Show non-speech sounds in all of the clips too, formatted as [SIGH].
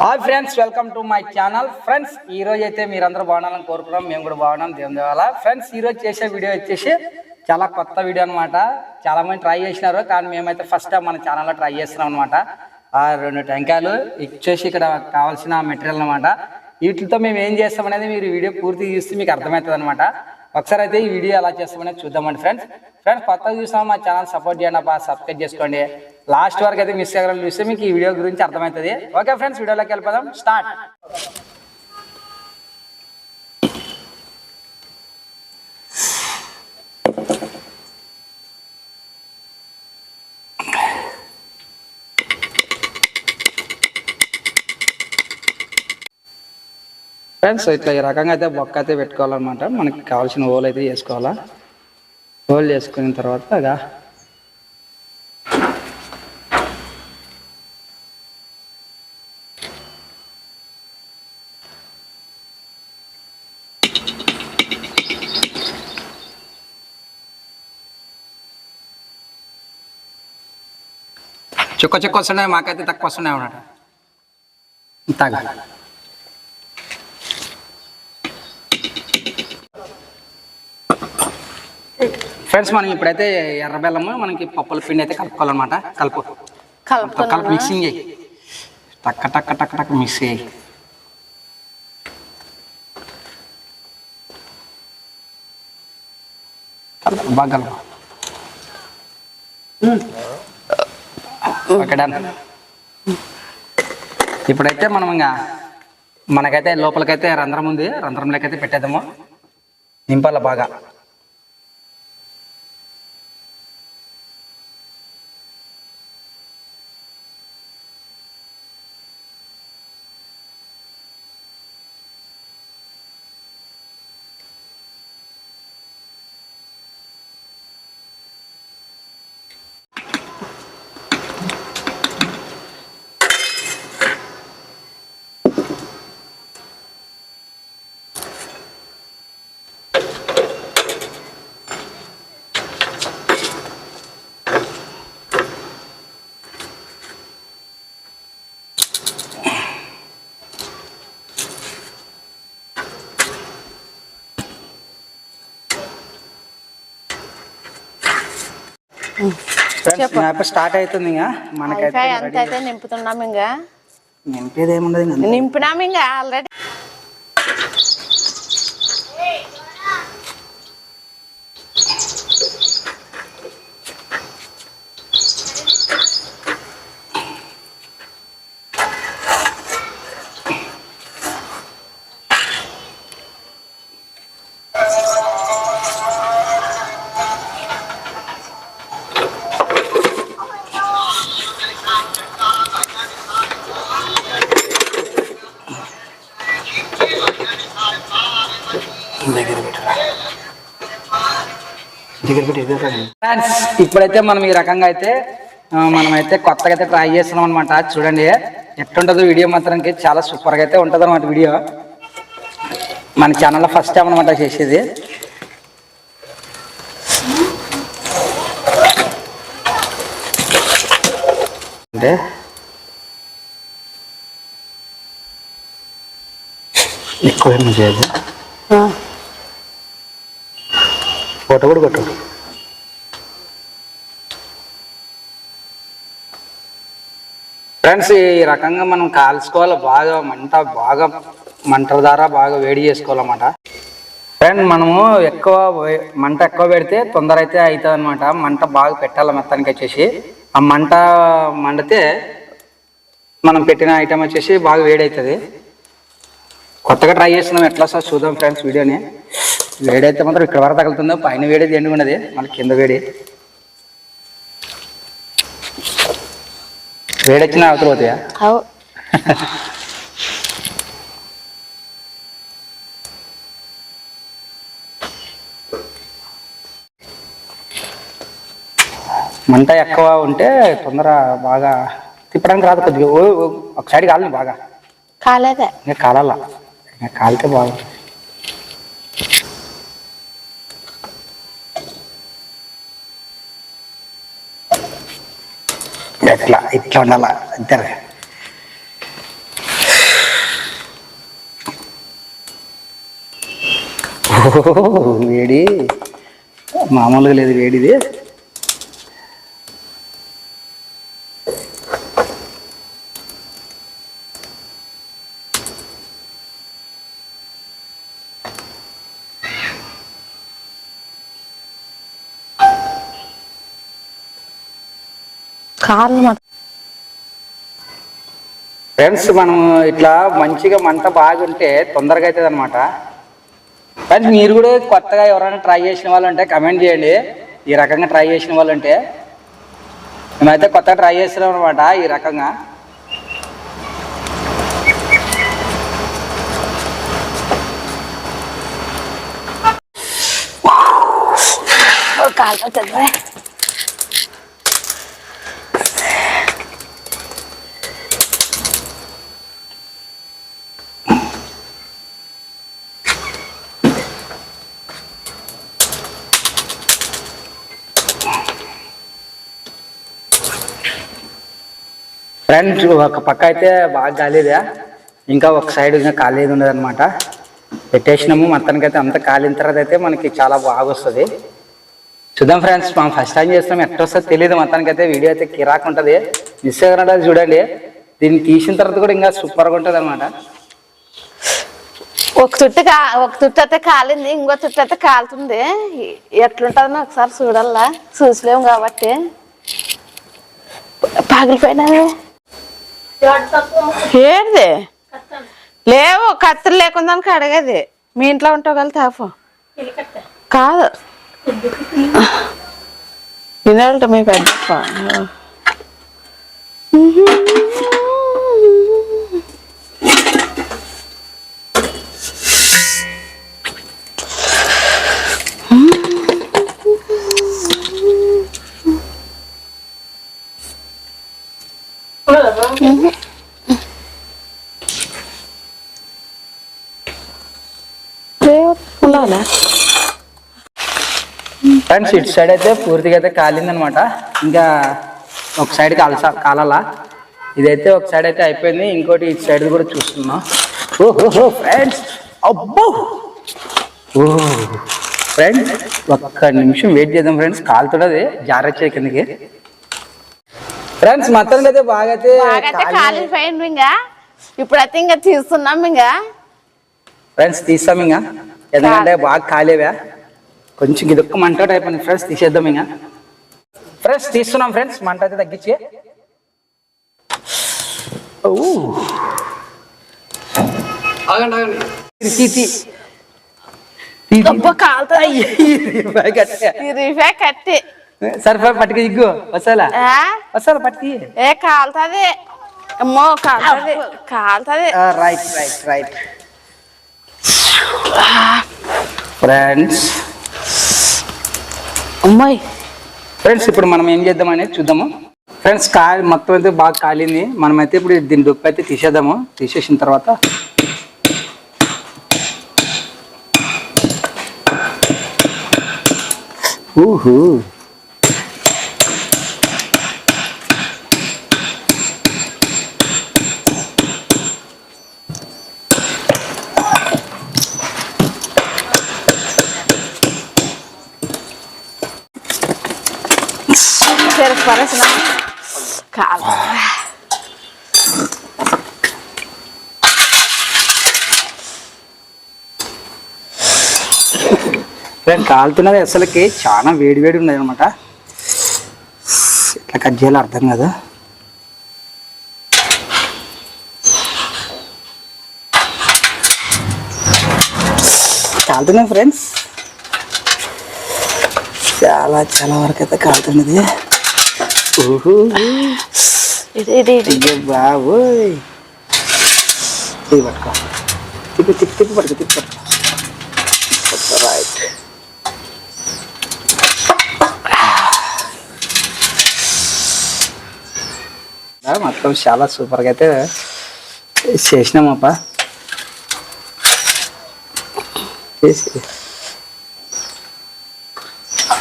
Hi friends welcome to my channel friends ఈ రోజు అయితే మీరందరూ బాగున్నారని కోరుకున్నాం మేము కూడా బాగున్నాం. దేవుని దేవాల. ఫ్రెండ్స్ ఈ రోజు చేసే వీడియో వచ్చేసి చాలా కొత్త వీడియో అనమాట చాలా మంది ట్రై చేసినారు. కానీ మేమైతే ఫస్ట్ మన ఛానల్లో ట్రై చేస్తున్నాం అనమాట ఆ రెండు టెంకాయలు ఇచ్చేసి ఇక్కడ కావాల్సిన మెటీరియల్ అనమాట వీటితో మేము ఏం చేస్తాం అనేది మీరు వీడియో పూర్తి చూస్తే మీకు అర్థమవుతుంది అనమాట ఒకసారి అయితే ఈ వీడియో ఎలా చేస్తామనేది చూద్దామండి ఫ్రెండ్స్. ఫ్రెండ్స్ కొత్తగా చూసాం మా ఛానల్ సపోర్ట్ చేయండి బాగా సబ్స్క్రైబ్ చేసుకోండి. లాస్ట్ వరకు అయితే మిస్ అయ్యాలని చూస్తే మీకు ఈ వీడియో గురించి అర్థమవుతుంది. ఓకే ఫ్రెండ్స్ వీడియోలోకి వెళ్ళిపోదాం. స్టార్ట్. ఫ్రెండ్స్ ఇట్లా ఈ రకంగా అయితే బొక్క అయితే పెట్టుకోవాలన్నమాట. మనకి కావాల్సిన హోల్ అయితే చేసుకోవాలా? హోల్ చేసుకున్న తర్వాత ఇక చుక్క చుక్క వస్తున్నాయి మాకైతే తక్కువ వస్తున్నాయి అన్నమాట. తాగా. ఫ్రెండ్స్ మనం ఇప్పుడైతే ఎర్ర బెల్లము మనకి పప్పుల పిండి అయితే కలుపుకోవాలన్నమాట. కలుపు. కలుపు మిక్సింగ్ చేయి. టక్క టక్క టక్క టక్క మిక్స్ చేయి. కలుపు బాగా కలుపు. Okay done. ఇప్పుడైతే మనం ఇంకా మనకైతే లోపలికైతే రంధ్రం ఉంది. రంధ్రంలోకి అయితే పెట్టేద్దాము. నింపాల బాగా. స్టార్ట్ అవుతుంది ఇంకా. మనకైతే ఎంత అయితే నింపుతున్నాం ఇంకా. నింపేది ఏముండదు నింపినాం ఇంకా ఆల్రెడీ దగ్గర దగ్గర పెట్టి ఫ్రెండ్స్ ఇప్పుడైతే మనం ఈ రకంగా అయితే మనమైతే కొత్తగా అయితే ట్రై చేస్తున్నాం అనమాట చూడండి ఎట్టుంటుందో వీడియో మాత్రానికి చాలా సూపర్గా అయితే ఉంటుంది అనమాట వీడియో. మన ఛానల్లో ఫస్ట్ టైం అనమాట చేసేది. అంటే ఎక్కువ ఏమి చేయదు ఫోటో కూడా కట్టడు ఫ్రెండ్స్ ఈ రకంగా మనం కాల్చుకోవాలి. బాగా మంట బాగా మంట ద్వారా బాగా వేడి చేసుకోవాలన్నమాట. ఫ్రెండ్ మనము ఎక్కువ మంట ఎక్కువ పెడితే తొందర అయితే అవుతుంది అనమాట మంట బాగా పెట్టాలి మొత్తానికి వచ్చేసి. ఆ మంట మండితే మనం పెట్టిన ఐటమ్ వచ్చేసి బాగా వేడి అవుతుంది కొత్తగా ట్రై చేస్తున్నాం. ఎట్లా సార్ చూద్దాం ఫ్రెండ్స్ వీడియోని. వేడి అయితే మాత్రం ఇక్కడ వరకు తగులుతుందో పైన వేడి ఎండు ఉన్నది మళ్ళీ కింద వేడి. వేడి వచ్చిన అవతల పోతాయా మంట ఎక్కువ ఉంటే తొందర బాగా తిప్పడానికి రాదు కొద్దిగా. ఒక సైడ్ కాలని బాగా. కాలేదే. ఇంకా కాలాల. కాలితే బాగా. ఇట్లా ఇట్లా ఉండాల? ఓ వేడి. మామూలుగా లేదు వేడిది. కాళ్ళు మాత్రం ఫ్రెండ్స్ మనం ఇట్లా మంచిగా మంట బాగుంటే తొందరగా అవుతుంది అనమాట ఫ్రెండ్స్ మీరు కూడా కొత్తగా ఎవరైనా ట్రై చేసిన వాళ్ళు ఉంటే కమెంట్ చేయండి. ఈ రకంగా ట్రై చేసిన వాళ్ళు ఉంటే మేమైతే కొత్తగా ట్రై చేస్తున్నాం అనమాట ఈ రకంగా. ఫ్రంట్ ఒక పక్క అయితే బాగా కాలేదా ఇంకా ఒక సైడ్ ఇంకా కాలేదు ఉండదు అనమాట పెట్టేసినాము మొత్తానికి అయితే అంత కాలిన తర్వాత అయితే మనకి చాలా బాగా వస్తుంది చూద్దాం ఫ్రెండ్స్ మనం ఫస్ట్ టైం చేస్తాం ఎట్లా వస్తుందో తెలియదు మొత్తానికి అయితే వీడియో అయితే కిరాక్ ఉంటుంది. మిస్ అయ్యారంటే చూడండి దీన్ని తీసిన తర్వాత కూడా ఇంకా సూపర్గా ఉంటుంది అనమాట ఒక చుట్టు కా ఒక చుట్టు అయితే కాలింది ఇంకో చుట్టు అయితే కాలుతుంది. ఎట్లుంటుందో ఒకసారి చూడాలా చూసలేము కాబట్టి. పగిలిపోయినది ఏడిది లేవు కత్తులు లేకుండా అడగది. మీ ఇంట్లో ఉంటావు కదా తాపు. కాదు. వినాలట మీ పెద్ద ఉండాలా? ఫ్రెండ్స్ ఇటు సైడ్ అయితే పూర్తిగా అయితే కాలింది అనమాట ఇంకా ఒక సైడ్ కాల్సా కాలాలా. ఇదైతే ఒక సైడ్ అయితే అయిపోయింది. ఇంకోటి ఇటు సైడ్ కూడా చూస్తున్నాం. ఓహో ఫ్రెండ్స్! అబ్బో! ఓ! ఫ్రెండ్స్ ఒక్క నిమిషం వెయిట్ చేద్దాం ఫ్రెండ్స్. కాలుతున్నది. జారొచ్చే కిందకి. ఫ్రెండ్స్ మొత్తానికి అయితే బాగా అయితే బాగైతే కాలిపోయింది ఇంకా. ఇప్పుడైతే ఇంకా తీస్తున్నాం ఇంకా. ఫ్రెండ్స్ తీస్తాం ఇంకా. ఎందుకంటే బాగా కాలేవా కొంచెం ఇదొక్క మంట అయిపోయింది ఫ్రెండ్స్ తీసేద్దాం ఇంకా. ఫ్రెండ్స్ తీస్తున్నాం ఫ్రెండ్స్ మంట అయితే తగ్గించి. సరిపోయి పట్టుకు ఆ? వస్తాలా పట్టుకి ఏ కాలుతుంది. అమ్మో కాలుతుంది. కాలుతుంది రైట్ రైట్ రైట్ ఫ్రెండ్స్ అమ్మాయి. ఫ్రెండ్స్ ఇప్పుడు మనం ఏం చేద్దాం అనేది చూద్దాము. ఫ్రెండ్స్ కాలి మొత్తం అయితే బాగా కాలింది. మనమైతే ఇప్పుడు దీని డొప్పు అయితే తీసేద్దాము. తీసేసిన తర్వాత ఊహు. చెరుకు పరసిన కాలు ఫ్రెండ్ కాలుతున్నది అసలుకి చాలా వేడి వేడి ఉన్నది అనమాట ఇట్లా కట్ చేయాలో అర్థం కదా. కాలుతున్నాయి ఫ్రెండ్స్ చాలా చాలా వరకు అయితే కాలుతున్నది. ఇది ఇది బాబోయ్. ఇది పట్టుకో. తిప్పి తిప్పి తిప్పి పట్టుకో తిప్పి పట్టుకో. రైట్ మొత్తం చాలా సూపర్గా అయితే చేసినామప్ప. చేసి.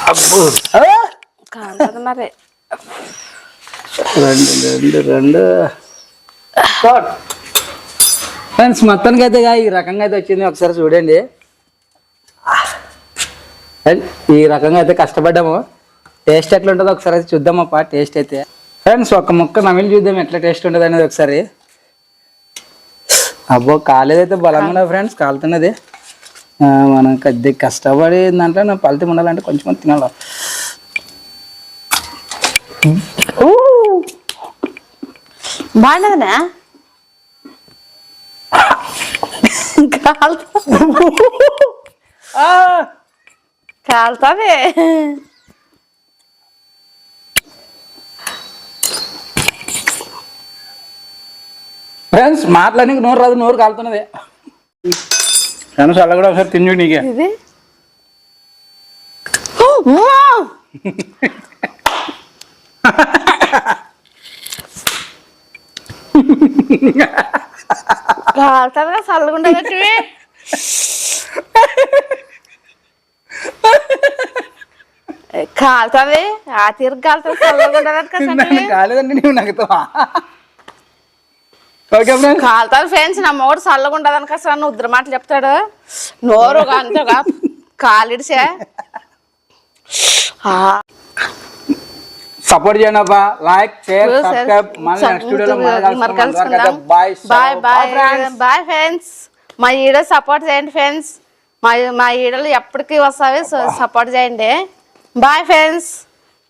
అబ్బో మరి. రెండు రెండు రెండు. ఫ్రెండ్స్ మొత్తానికి అయితే ఈ రకంగా అయితే వచ్చింది. ఒకసారి చూడండి. ఈ రకంగా అయితే కష్టపడ్డాము. టేస్ట్ ఎట్లా ఉంటుందో ఒకసారి అయితే చూద్దామప్ప టేస్ట్ అయితే. ఫ్రెండ్స్ ఒక ముక్క నమిలి చూద్దాం ఎట్లా టేస్ట్ ఉంటుంది అనేది ఒకసారి. అబ్బో కాలేదైతే బలంగా ఫ్రెండ్స్ కాలుతున్నది. మనం కొద్ది కష్టపడి దాంట్లో నా ఫలితం ఉండాలంటే కొంచెం తినాలి. బాగుండదునా కాలుతా. ఆ! కాలుతుంది ఫ్రెండ్స్ మాట్లాడానికి నోరు రాదు నోరు కాలుతున్నది. ఫ్రెండ్స్ అలా కూడా ఒకసారి తిని నీకే. [LAUGHS] ఇది అమ్మా! కాలుతుంది ఆ తీరు కాలుతుంది కసండి కాలేదండి నీవు నాకు ఓకే ఫ్రెండ్స్ నా మూడు చల్లగుండదని కసా ఉద్ర మాటలు చెప్తాడు. నోరు అంతగా కాలిడిసే. సపోర్ట్ చేయండి అబ్బా లైక్ షేర్. సబ్స్క్రైబ్ మళ్ళీ నెక్స్ట్ వీడియోలో మరి కలుసుకుందాం. Bye bye bye bye friends మా ఈడో సపోర్ట్ చేయండి ఫ్రెండ్స్ మా మా ఈడలు ఎప్పటికీ వస్తాయి సపోర్ట్ చేయండి. Bye friends